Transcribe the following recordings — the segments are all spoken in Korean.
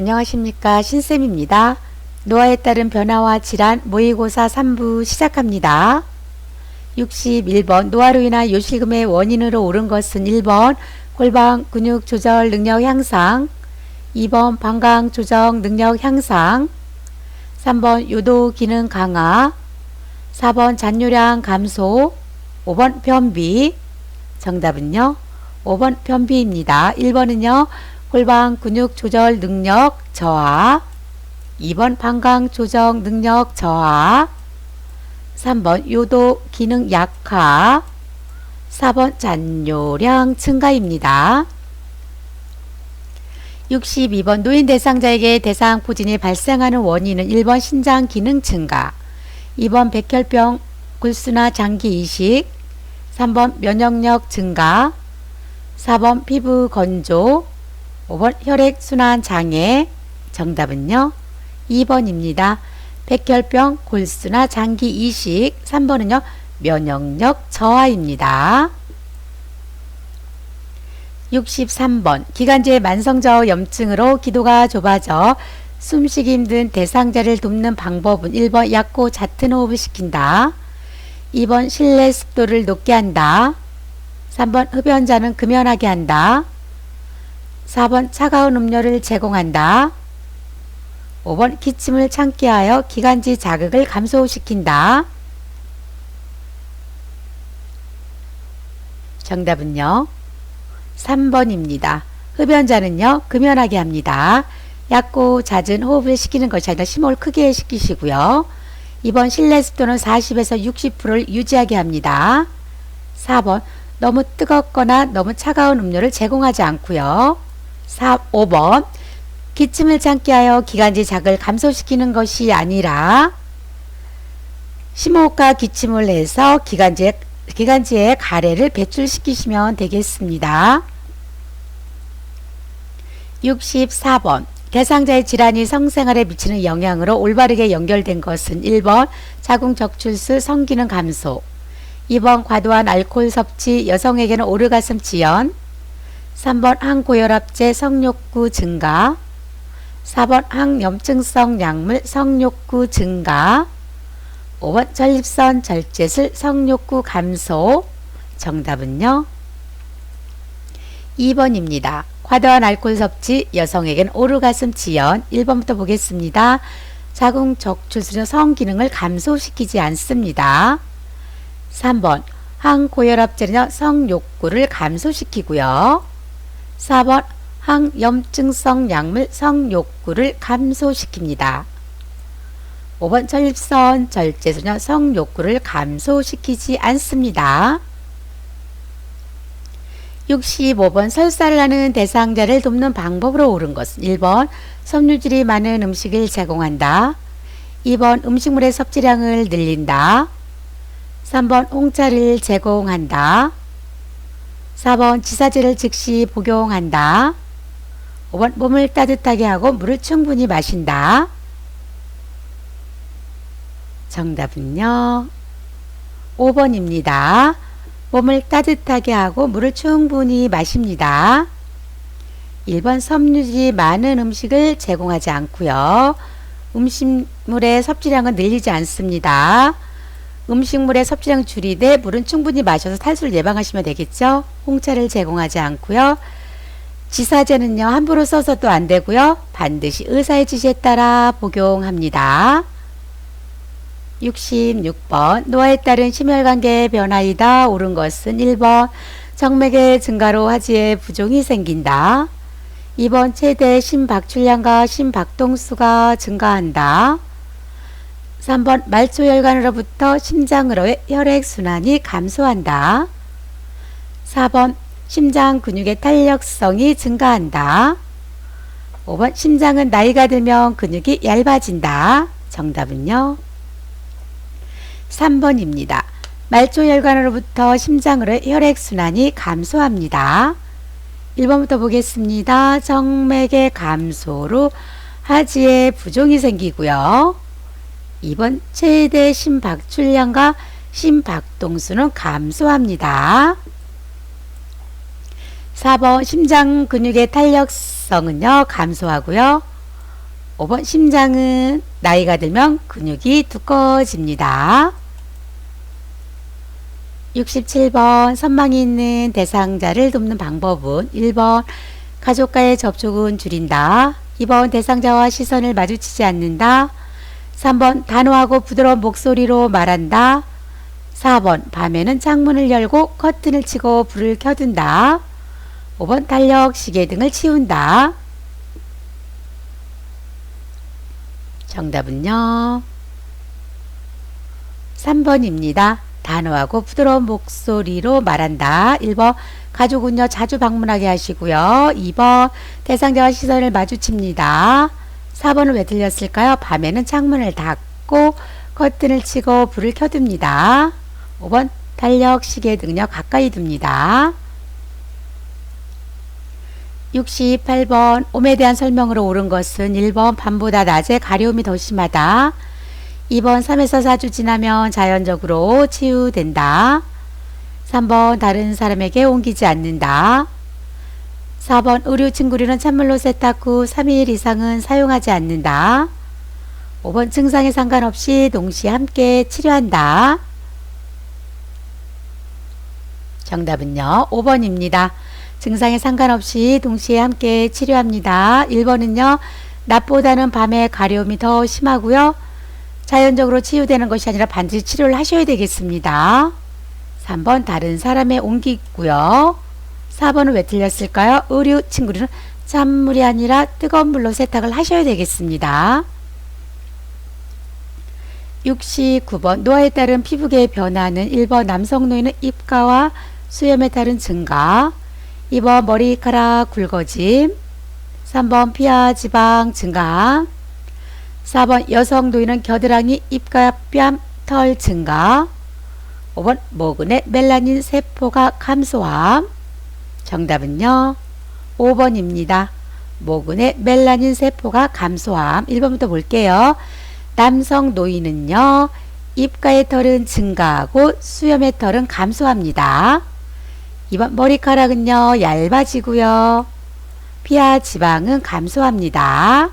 안녕하십니까 신쌤입니다. 노화에 따른 변화와 질환 모의고사 3부 시작합니다. 61번 노화로 인한 요실금의 원인으로 오른 것은 1번 골반 근육 조절 능력 향상 2번 방광 조정 능력 향상 3번 요도 기능 강화 4번 잔뇨량 감소 5번 변비 정답은요 5번 변비입니다. 1번은요 골반 근육 조절 능력 저하. 2번 방광 조정 능력 저하. 3번 요도 기능 약화. 4번 잔뇨량 증가입니다. 62번 노인 대상자에게 대상 부진이 발생하는 원인은 1번 신장 기능 증가. 2번 백혈병 굴수나 장기 이식. 3번 면역력 증가. 4번 피부 건조. 5번 혈액순환 장애 정답은요 2번입니다. 백혈병, 골수나 장기 이식 3번은요 면역력 저하입니다. 63번 기관지의 만성저하 염증으로 기도가 좁아져 숨쉬기 힘든 대상자를 돕는 방법은 1번 얕고 얕은 호흡을 시킨다. 2번 실내 습도를 높게 한다. 3번 흡연자는 금연하게 한다. 4번 차가운 음료를 제공한다. 5번 기침을 참게 하여 기관지 자극을 감소시킨다. 정답은요. 3번입니다. 흡연자는요. 금연하게 합니다. 얕고 잦은 호흡을 시키는 것이 아니라 심호흡을 크게 시키시고요. 2번 실내 습도는 40에서 60%를 유지하게 합니다. 4번 너무 뜨겁거나 너무 차가운 음료를 제공하지 않고요. 4, 5번 기침을 참게 하여 기관지 자극을 감소시키는 것이 아니라 심호흡과 기침을 해서 기관지에, 기관지에 가래를 배출시키시면 되겠습니다. 64번 대상자의 질환이 성생활에 미치는 영향으로 올바르게 연결된 것은 1번 자궁적출수 성기능 감소 2번 과도한 알코올 섭취 여성에게는 오르가슴 지연 3번 항고혈압제 성욕구 증가 4번 항염증성 약물 성욕구 증가 5번 전립선 절제술 성욕구 감소 정답은요 2번입니다. 과도한 알코올 섭취 여성에겐 오르가슴 지연 1번부터 보겠습니다. 자궁 적출수는 성기능을 감소시키지 않습니다. 3번 항고혈압제는요 성욕구를 감소시키고요. 4번 항염증성 약물 성욕구를 감소시킵니다. 5번 전립선 절제소는 성욕구를 감소시키지 않습니다. 65번 설사를 하는 대상자를 돕는 방법으로 옳은 것은 1번 섬유질이 많은 음식을 제공한다. 2번 음식물의 섭취량을 늘린다. 3번 홍차를 제공한다. 4번 지사제를 즉시 복용한다. 5번 몸을 따뜻하게 하고 물을 충분히 마신다. 정답은요. 5번입니다. 몸을 따뜻하게 하고 물을 충분히 마십니다. 1번 섬유질이 많은 음식을 제공하지 않고요. 음식물의 섭취량은 늘리지 않습니다. 음식물의 섭취량 줄이되 물은 충분히 마셔서 탈수를 예방하시면 되겠죠. 홍차를 제공하지 않고요. 지사제는요. 함부로 써서도 안 되고요. 반드시 의사의 지시에 따라 복용합니다. 66번 노화에 따른 심혈관계 변화이다. 옳은 것은 1번 정맥의 증가로 하지에 부종이 생긴다. 2번 최대 심박출량과 심박동수가 증가한다. 3번 말초혈관으로부터 심장으로의 혈액순환이 감소한다. 4번 심장 근육의 탄력성이 증가한다. 5번 심장은 나이가 들면 근육이 얇아진다. 정답은요. 3번입니다. 말초혈관으로부터 심장으로 혈액순환이 감소합니다. 1번부터 보겠습니다. 정맥의 감소로 하지에 부종이 생기고요. 2번 최대 심박출량과 심박동수는 감소합니다. 4번 심장 근육의 탄력성은요 감소하고요. 5번 심장은 나이가 들면 근육이 두꺼워집니다. 67번 선망이 있는 대상자를 돕는 방법은 1번 가족과의 접촉은 줄인다. 2번 대상자와 시선을 마주치지 않는다. 3번 단호하고 부드러운 목소리로 말한다. 4번 밤에는 창문을 열고 커튼을 치고 불을 켜둔다. 5번 달력, 시계 등을 치운다. 정답은요. 3번입니다. 단호하고 부드러운 목소리로 말한다. 1번 가족은요 자주 방문하게 하시고요. 2번 대상자와 시선을 마주칩니다. 4번은 왜 틀렸을까요? 밤에는 창문을 닫고 커튼을 치고 불을 켜둡니다. 5번 달력, 시계 등요 가까이 둡니다. 68번 몸에 대한 설명으로 옳은 것은 1번 밤보다 낮에 가려움이 더 심하다. 2번 3에서 4주 지나면 자연적으로 치유된다. 3번 다른 사람에게 옮기지 않는다. 4번 의류 친구류는 찬물로 세탁 후 3일 이상은 사용하지 않는다. 5번 증상에 상관없이 동시에 함께 치료한다. 정답은요. 5번입니다. 증상에 상관없이 동시에 함께 치료합니다. 1번은요. 낮보다는 밤에 가려움이 더 심하고요. 자연적으로 치유되는 것이 아니라 반드시 치료를 하셔야 되겠습니다. 3번 다른 사람에 옮기고요. 4번은 왜 틀렸을까요? 의류 친구들은 찬물이 아니라 뜨거운 물로 세탁을 하셔야 되겠습니다. 69번. 노화에 따른 피부계의 변화는 1번 남성 노인은 입가와 수염에 따른 증가. 2번 머리카락 굵어짐. 3번 피하 지방 증가. 4번 여성 노인은 겨드랑이 입가 뺨 털 증가. 5번 모근의 멜라닌 세포가 감소함 정답은요 5번입니다. 모근의 멜라닌 세포가 감소함 1번부터 볼게요. 남성 노인은요. 입가의 털은 증가하고 수염의 털은 감소합니다. 2번 머리카락은요. 얇아지고요. 피하 지방은 감소합니다.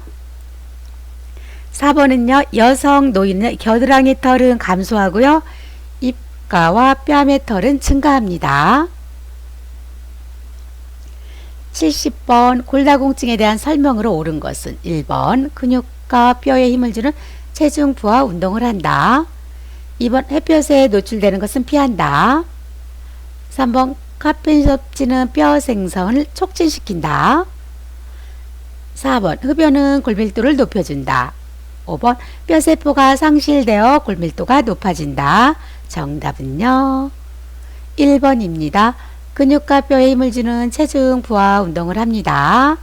4번은요. 여성 노인은 겨드랑이 털은 감소하고요. 입가와 뺨의 털은 증가합니다. 70번 골다공증에 대한 설명으로 옳은 것은 1번 근육과 뼈에 힘을 주는 체중 부하 운동을 한다. 2번 햇볕에 노출되는 것은 피한다. 3번 카페인 섭취는 뼈 생성을 촉진시킨다. 4번 흡연은 골밀도를 높여준다. 5번 뼈세포가 상실되어 골밀도가 높아진다. 정답은요. 1번입니다. 근육과 뼈에 힘을 주는 체중 부하 운동을 합니다.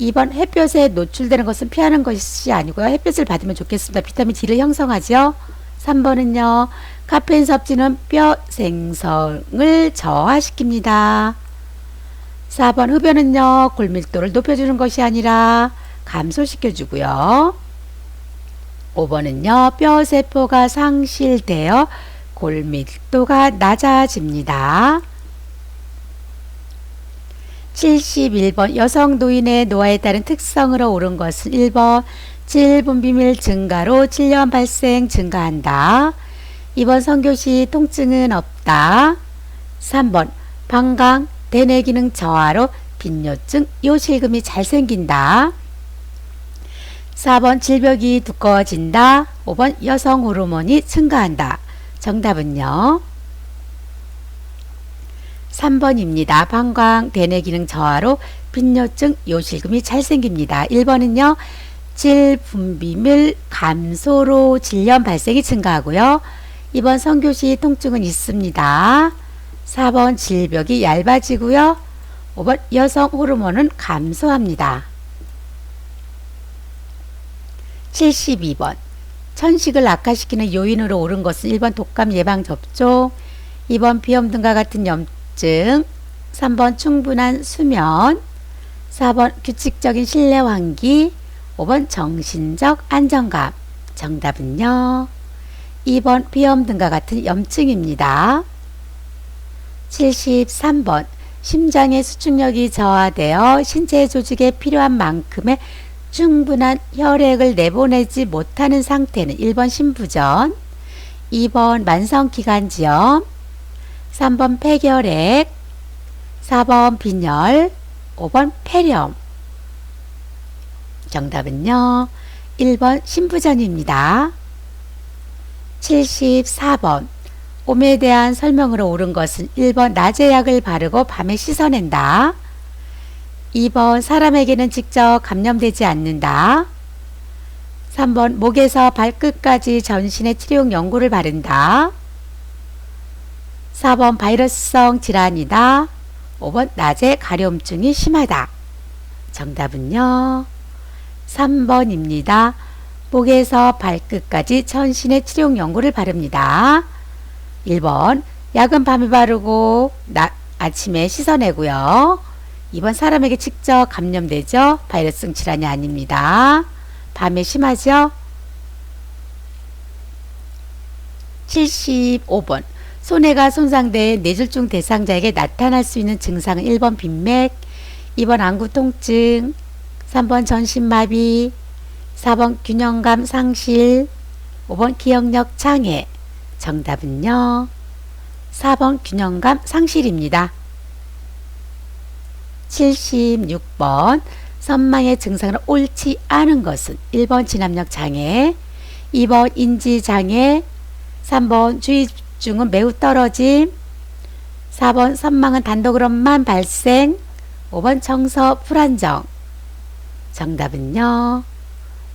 2번 햇볕에 노출되는 것은 피하는 것이 아니고요. 햇볕을 받으면 좋겠습니다. 비타민 D를 형성하죠. 3번은요. 카페인 섭취는 뼈 생성을 저하시킵니다. 4번 흡연은요. 골밀도를 높여주는 것이 아니라 감소시켜주고요. 5번은요. 뼈 세포가 상실되어 골밀도가 낮아집니다. 71번 여성 노인의 노화에 따른 특성으로 옳은 것은 1번 질분비밀 증가로 질염 발생 증가한다. 2번 성교시 통증은 없다. 3번 방광 대뇌 기능 저하로 빈뇨증 요실금이 잘 생긴다. 4번 질벽이 두꺼워진다. 5번 여성 호르몬이 증가한다. 정답은요. 3번입니다. 방광, 대뇌 기능 저하로 빈뇨증, 요실금이 잘 생깁니다. 1번은요. 질 분비물 감소로 질염 발생이 증가하고요. 2번 성교시 통증은 있습니다. 4번 질벽이 얇아지고요. 5번 여성 호르몬은 감소합니다. 72번 천식을 악화시키는 요인으로 옳은 것은 1번 독감 예방 접종, 2번 비염 등과 같은 염증, 3번 충분한 수면, 4번 규칙적인 실내 환기, 5번 정신적 안정감. 정답은요. 2번 비염 등과 같은 염증입니다. 73번 심장의 수축력이 저하되어 신체 조직에 필요한 만큼의 충분한 혈액을 내보내지 못하는 상태는 1번 신부전, 2번 만성기관지염, 3번 폐결핵, 4번 빈혈, 5번 폐렴. 정답은요. 1번 신부전입니다. 74번 오메에 대한 설명으로 옳은 것은 1번 낮에 약을 바르고 밤에 씻어낸다. 2번 사람에게는 직접 감염되지 않는다. 3번 목에서 발끝까지 전신에 치료용 연고를 바른다. 4번 바이러스성 질환이다. 5번 낮에 가려움증이 심하다. 정답은요. 3번입니다. 목에서 발끝까지 전신에 치료용 연고를 바릅니다. 1번 약은 밤에 바르고 나, 아침에 씻어내고요. 2번 사람에게 직접 감염되죠. 바이러스성 질환이 아닙니다. 밤에 심하죠. 75번 손해가 손상된 뇌졸중 대상자에게 나타날 수 있는 증상은 1번 빈맥, 2번 안구 통증, 3번 전신마비, 4번 균형감 상실, 5번 기억력 장애. 정답은요. 4번 균형감 상실입니다. 76번 선망의 증상으로 옳지 않은 것은 1번 진압력 장애, 2번 인지 장애, 3번 주의 집중은 매우 떨어짐, 4번 선망은 단독으로만 발생, 5번 청서 불안정. 정답은요.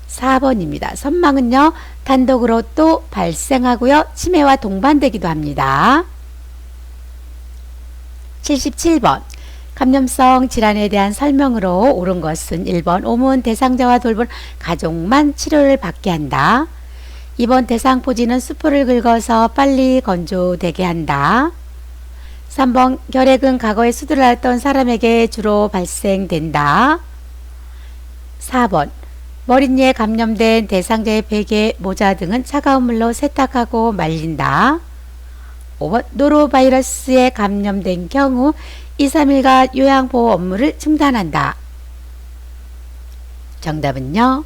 4번입니다. 선망은요, 단독으로 또 발생하고요, 치매와 동반되기도 합니다. 77번. 감염성 질환에 대한 설명으로 옳은 것은 1번 오문 대상자와 돌본 가족만 치료를 받게 한다. 2번 대상포지는 수포를 긁어서 빨리 건조되게 한다. 3번 결핵은 과거에 수두를 앓던 사람에게 주로 발생된다. 4번 머리에 감염된 대상자의 베개, 모자 등은 차가운 물로 세탁하고 말린다. 5번 노로바이러스에 감염된 경우 2, 3일간 요양보호 업무를 중단한다. 정답은요.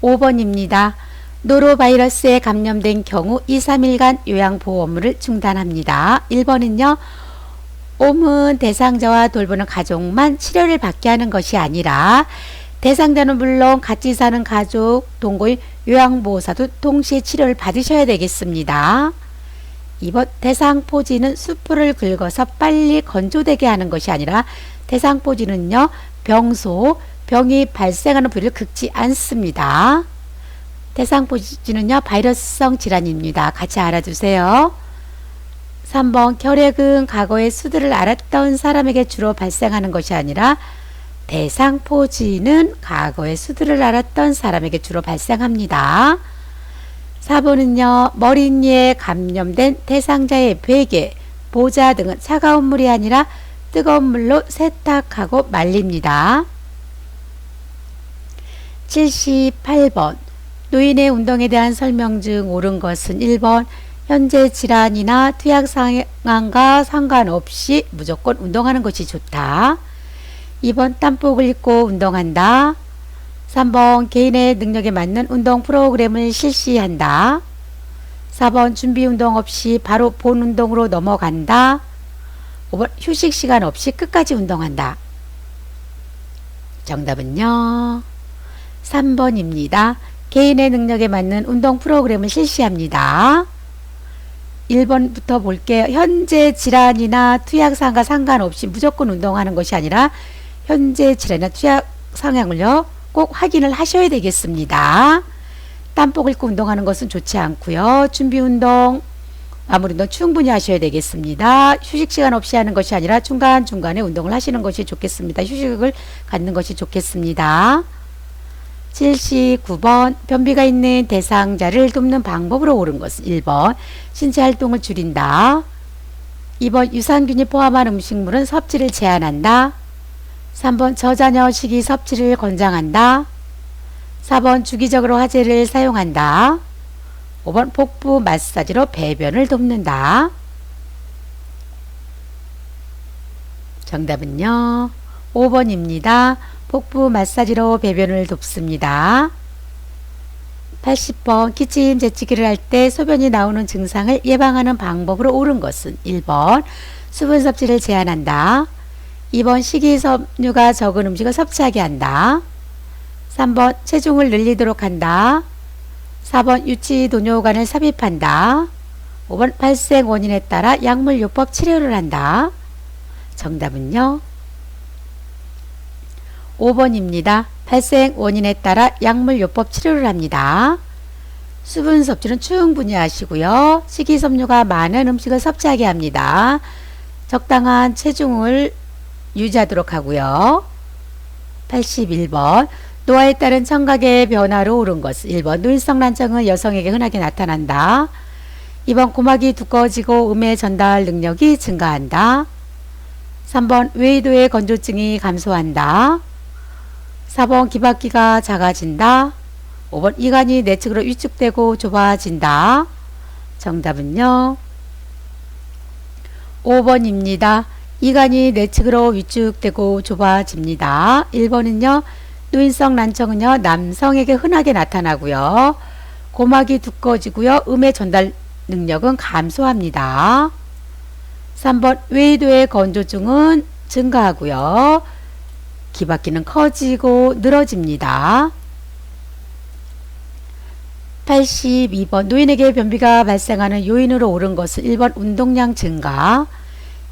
5번입니다. 노로바이러스에 감염된 경우 2, 3일간 요양보호 업무를 중단합니다. 1번은요. 옴은 대상자와 돌보는 가족만 치료를 받게 하는 것이 아니라 대상자는 물론 같이 사는 가족, 동거인, 요양보호사도 동시에 치료를 받으셔야 되겠습니다. 2번 대상포지는 수풀을 긁어서 빨리 건조되게 하는 것이 아니라 대상포지는요 병소, 병이 발생하는 부위를 긁지 않습니다. 대상포지는요 바이러스성 질환입니다. 같이 알아두세요. 3번 결핵은 과거에 수두를 앓았던 사람에게 주로 발생하는 것이 아니라 대상포지는 과거에 수두를 앓았던 사람에게 주로 발생합니다. 4번은요. 머리에 감염된 대상자의 베개, 보자 등은 차가운 물이 아니라 뜨거운 물로 세탁하고 말립니다. 78번 노인의 운동에 대한 설명 중 옳은 것은 1번 현재 질환이나 투약 상황과 상관없이 무조건 운동하는 것이 좋다. 2번 땀복을 입고 운동한다. 3번 개인의 능력에 맞는 운동 프로그램을 실시한다. 4번 준비 운동 없이 바로 본 운동으로 넘어간다. 5번 휴식 시간 없이 끝까지 운동한다. 정답은요. 3번입니다. 개인의 능력에 맞는 운동 프로그램을 실시합니다. 1번부터 볼게요. 현재 질환이나 투약 상과 상관없이 무조건 운동하는 것이 아니라 현재 질환이나 투약 상황을요. 꼭 확인을 하셔야 되겠습니다. 땀복을 입고 운동하는 것은 좋지 않고요. 준비 운동, 마무리 운동 충분히 하셔야 되겠습니다. 휴식 시간 없이 하는 것이 아니라 중간중간에 운동을 하시는 것이 좋겠습니다. 휴식을 갖는 것이 좋겠습니다. 79번 변비가 있는 대상자를 돕는 방법으로 옳은 것은 1번 신체 활동을 줄인다. 2번 유산균이 포함한 음식물은 섭취를 제한한다. 3번 저자녀 식이 섭취를 권장한다. 4번 주기적으로 화제를 사용한다. 5번 복부 마사지로 배변을 돕는다. 정답은요. 5번입니다. 복부 마사지로 배변을 돕습니다. 80번 기침 재치기를 할 때 소변이 나오는 증상을 예방하는 방법으로 옳은 것은 1번 수분 섭취를 제한한다. 2번 식이섬유가 적은 음식을 섭취하게 한다. 3번 체중을 늘리도록 한다. 4번 유치 도뇨관을 삽입한다. 5번 발생 원인에 따라 약물요법 치료를 한다. 정답은요. 5번입니다. 발생 원인에 따라 약물요법 치료를 합니다. 수분 섭취는 충분히 하시고요. 식이섬유가 많은 음식을 섭취하게 합니다. 적당한 체중을 유지하도록 하고요. 81번 노화에 따른 청각의 변화로 오른 것 1번 눈성 난청은 여성에게 흔하게 나타난다. 2번 고막이 두꺼워지고 음의 전달 능력이 증가한다. 3번 외이도의 건조증이 감소한다. 4번 기박기가 작아진다. 5번 이간이 내측으로 위축되고 좁아진다. 정답은요. 5번입니다. 이간이 내측으로 위축되고 좁아집니다. 1번은요. 누인성 난청은요. 남성에게 흔하게 나타나고요. 고막이 두꺼워지고요. 음의 전달 능력은 감소합니다. 3번 외이도의 건조증은 증가하고요. 기박기는 커지고 늘어집니다. 82번 노인에게 변비가 발생하는 요인으로 옳은 것은 1번 운동량 증가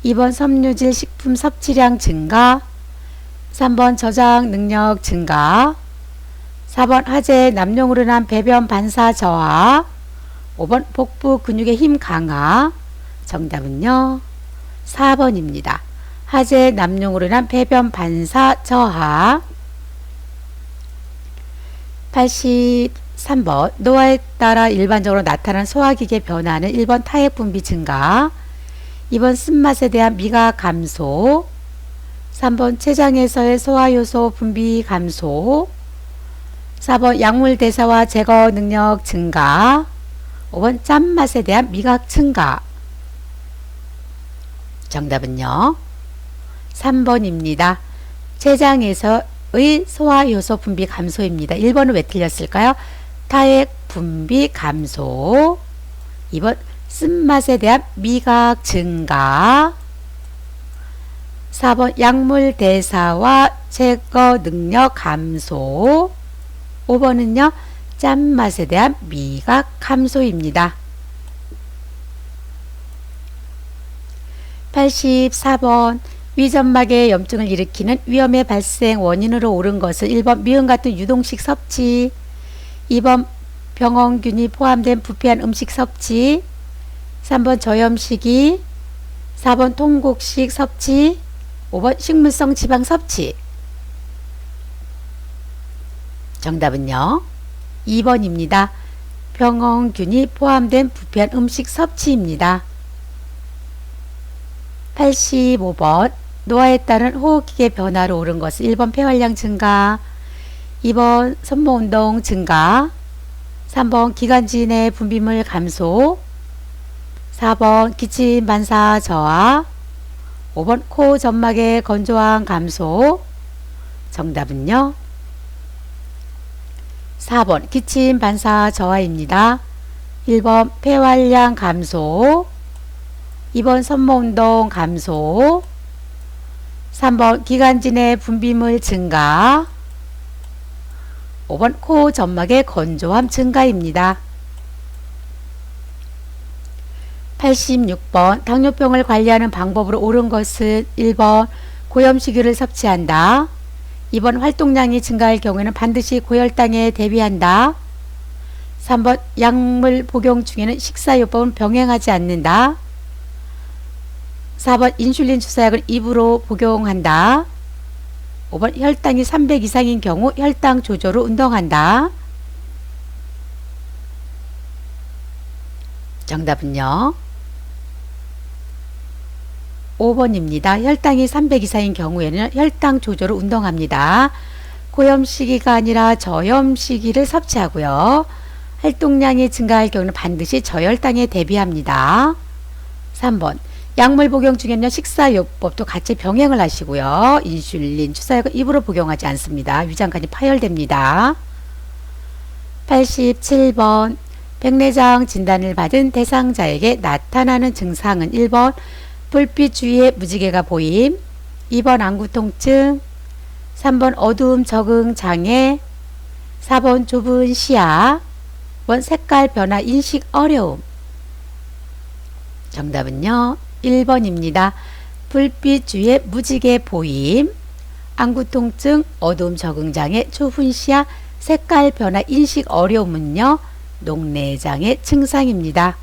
2번 섬유질 식품 섭취량 증가. 3번 저장 능력 증가. 4번 하재 남용으로 인한 배변 반사 저하. 5번 복부 근육의 힘 강화. 정답은요 4번입니다. 하재 남용으로 인한 배변 반사 저하. 83번 노화에 따라 일반적으로 나타나는 소화기계 변화는 1번 타액 분비 증가 2번 쓴맛에 대한 미각 감소 3번 췌장에서의 소화효소 분비 감소 4번 약물 대사와 제거 능력 증가 5번 짠맛에 대한 미각 증가 정답은요 3번입니다. 췌장에서의 소화효소 분비 감소입니다. 1번은 왜 틀렸을까요? 타액 분비 감소 2번 쓴맛에 대한 미각 증가. 4번 약물 대사와 제거 능력 감소. 5번은요 짠맛에 대한 미각 감소입니다. 84번 위점막의 염증을 일으키는 위험의 발생 원인으로 옳은 것은 1번 미음 같은 유동식 섭취. 2번 병원균이 포함된 부패한 음식 섭취 3번 저염식이 4번 통곡식 섭취 5번 식물성 지방 섭취 정답은요 2번입니다. 병원균이 포함된 부패한 음식 섭취입니다. 85번 노화에 따른 호흡기계 변화로 옳은 것은 1번 폐활량 증가 2번 손모운동 증가 3번 기관지 내 분비물 감소 4번 기침 반사 저하 5번 코 점막의 건조함 감소 정답은요 4번 기침 반사 저하입니다 1번 폐활량 감소 2번 손모운동 감소 3번 기관지 내 분비물 증가 5번 코 점막의 건조함 증가입니다. 86번 당뇨병을 관리하는 방법으로 옳은 것은 1번 고염식유를 섭취한다. 2번 활동량이 증가할 경우에는 반드시 고혈당에 대비한다. 3번 약물 복용 중에는 식사요법은 병행하지 않는다. 4번 인슐린 주사약을 입으로 복용한다. 5번 혈당이 300 이상인 경우 혈당 조절로 운동한다. 정답은요. 5번입니다. 혈당이 300 이상인 경우에는 혈당 조절로 운동합니다. 고염 시기가 아니라 저염 시기를 섭취하고요. 활동량이 증가할 경우는 반드시 저혈당에 대비합니다. 3번 약물 복용 중에는 식사요법도 같이 병행을 하시고요. 인슐린, 주사약은 입으로 복용하지 않습니다. 위장관이 파열됩니다. 87번 백내장 진단을 받은 대상자에게 나타나는 증상은 1번 불빛 주위에 무지개가 보임 2번 안구 통증 3번 어두움 적응 장애 4번 좁은 시야 원 색깔 변화 인식 어려움 정답은요 1번입니다. 불빛 주위에 무지개 보임 안구 통증 어두움 적응 장애 좁은 시야 색깔 변화 인식 어려움은요 녹내장의 증상입니다.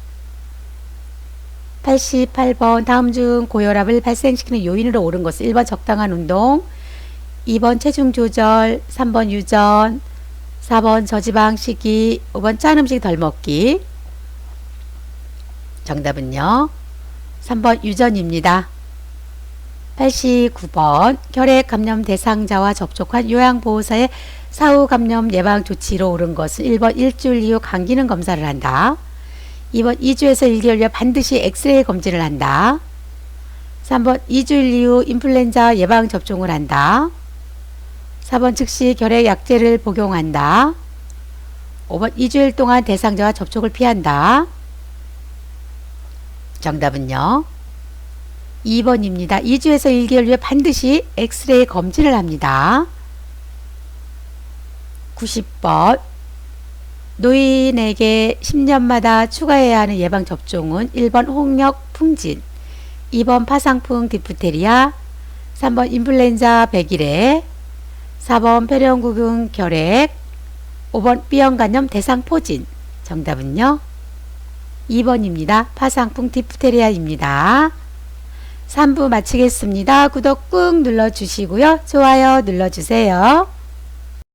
88번 다음 중 고혈압을 발생시키는 요인으로 옳은 것은 1번 적당한 운동 2번 체중 조절 3번 유전 4번 저지방 식이 5번 짠 음식 덜 먹기 정답은요 3번 유전입니다. 89번 결핵 감염 대상자와 접촉한 요양보호사의 사후 감염 예방 조치로 옳은 것은 1번 일주일 이후 간 기능 검사를 한다. 2번 2주에서 1개월 후에 반드시 엑스레이 검진을 한다. 3번 2주일 이후 인플루엔자 예방 접종을 한다. 4번 즉시 결핵 약제를 복용한다. 5번 2주일 동안 대상자와 접촉을 피한다. 정답은요. 2번입니다. 2주에서 1개월 후에 반드시 엑스레이 검진을 합니다. 90번 노인에게 10년마다 추가해야 하는 예방접종은 1번 홍역 풍진, 2번 파상풍 디프테리아, 3번 인플루엔자 100일에, 4번 폐렴구균 결핵, 5번 B형 간염 대상포진. 정답은요? 2번입니다. 파상풍 디프테리아입니다. 3부 마치겠습니다. 구독 꾹 눌러주시고요. 좋아요 눌러주세요.